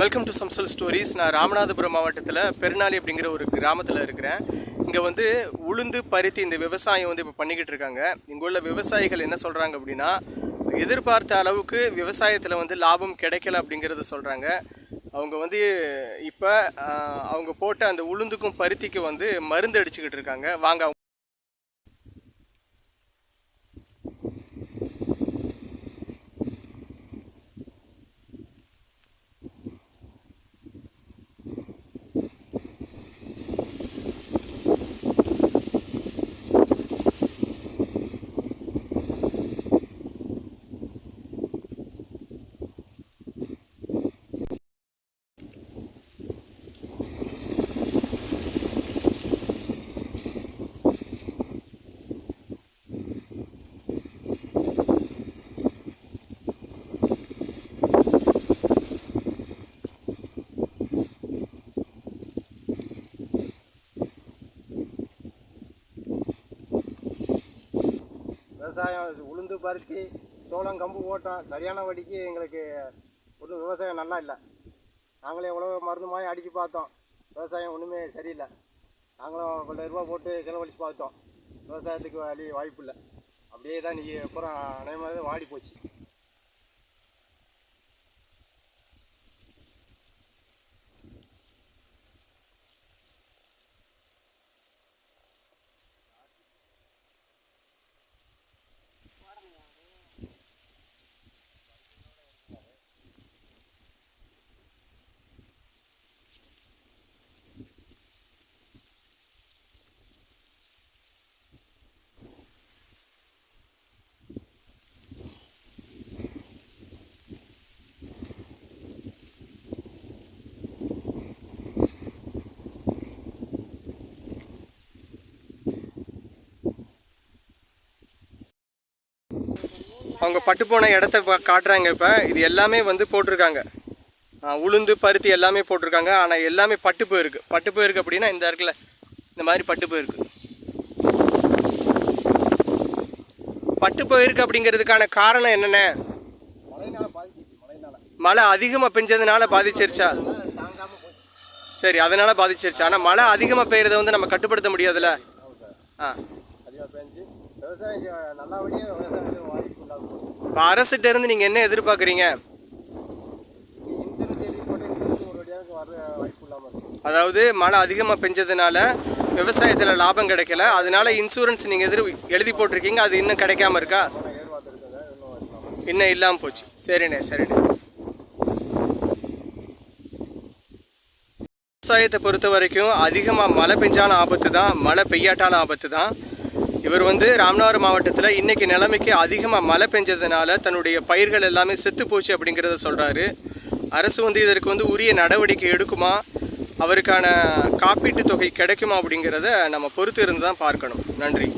Welcome to சம்சல் stories நான் ராமநாதபுரம் மாவட்டத்தில் பெருநாளி அப்படிங்கிற ஒரு கிராமத்தில் இருக்கிறேன். இங்கே வந்து உளுந்து பருத்தி இந்த விவசாயம் வந்து இப்போ பண்ணிக்கிட்டு இருக்காங்க. இங்கே உள்ள விவசாயிகள் என்ன சொல்கிறாங்க அப்படின்னா எதிர்பார்த்த அளவுக்கு விவசாயத்தில் வந்து லாபம் கிடைக்கல அப்படிங்கிறத சொல்கிறாங்க அவங்க வந்து இப்போ அவங்க போட்ட அந்த உளுந்துக்கும் பருத்திக்கும் வந்து மருந்து அடிச்சுக்கிட்டு இருக்காங்க. வாங்க விவசாயம் உளுந்து பருத்தி சோளம் கம்பு போட்டோம் சரியான வடிக்கு எங்களுக்கு ஒன்றும் விவசாயம் நல்லா இல்லை. நாங்களே எவ்வளோ மருந்து மாதிரி அடித்து பார்த்தோம். விவசாயம் ஒன்றுமே சரியில்லை. நாங்களும் பல்லாயிரம் ரூபா போட்டு செலவழித்து பார்த்தோம். விவசாயத்துக்கு வழி வாய்ப்பு இல்லை. அப்படியே தான் இன்றைக்கி அப்புறம் அனைவரும் வாடி போச்சு அவங்க பட்டு போன இடத்த காட்டுறாங்க இப்போ. இது எல்லாமே வந்து போட்டிருக்காங்க. உளுந்து பருத்தி எல்லாமே போட்டிருக்காங்க. ஆனால் எல்லாமே பட்டு போயிருக்கு. பட்டு போயிருக்கு அப்படின்னா இந்த இடத்துல இந்த மாதிரி பட்டு போயிருக்கு. பட்டு போயிருக்கு அப்படிங்கிறதுக்கான காரணம் என்னென்ன? மழை அதிகமாக பெஞ்சதுனால பாதிச்சிருச்சா? சரி அதனால பாதிச்சிருச்சு. ஆனால் மழை அதிகமாக பெய்கிறத வந்து நம்ம கட்டுப்படுத்த முடியாதுல்ல? ஆ. விவசாயம் நல்லபடியாக விவசாயத்துக்கு வாய்ப்பு உண்டாகும் போச்சு இப்போ அரசுகிட்ட இருந்து நீங்கள் என்ன எதிர்பார்க்குறீங்க? இன்சூரன்ஸ் எழுதி போட்டு இன்சூரன்ஸ் ஒரு வழியாக வர வாய்ப்பு இல்லாமல் இருக்கு. அதாவது மழை அதிகமாக பெஞ்சதுனால விவசாயத்தில் லாபம் கிடைக்கல. அதனால இன்சூரன்ஸ் நீங்கள் எதிர் எழுதி போட்டிருக்கீங்க. அது இன்னும் கிடைக்காம இருக்கா? இன்னும் இல்லாமல் போச்சு. சரிண்ணே சரிண்ணே. விவசாயத்தை பொறுத்த வரைக்கும் அதிகமாக மழை பெஞ்சான ஆபத்து தான் மழை பெய்யாட்டான ஆபத்து தான் இவர் வந்து ராமநாதபுரம் மாவட்டத்தில் இன்னைக்கு நிலைமைக்கு அதிகமாக மழை பெஞ்சதுனால தன்னுடைய பயிர்கள் எல்லாமே செத்து போச்சு அப்படிங்கிறத சொல்கிறாரு அரசு வந்து இதற்கு வந்து உரிய நடவடிக்கை எடுக்குமா? அவருக்கான காப்பீட்டு தொகை கிடைக்குமா அப்படிங்கிறத நம்ம பொறுத்து இருந்து தான் பார்க்கணும். நன்றி.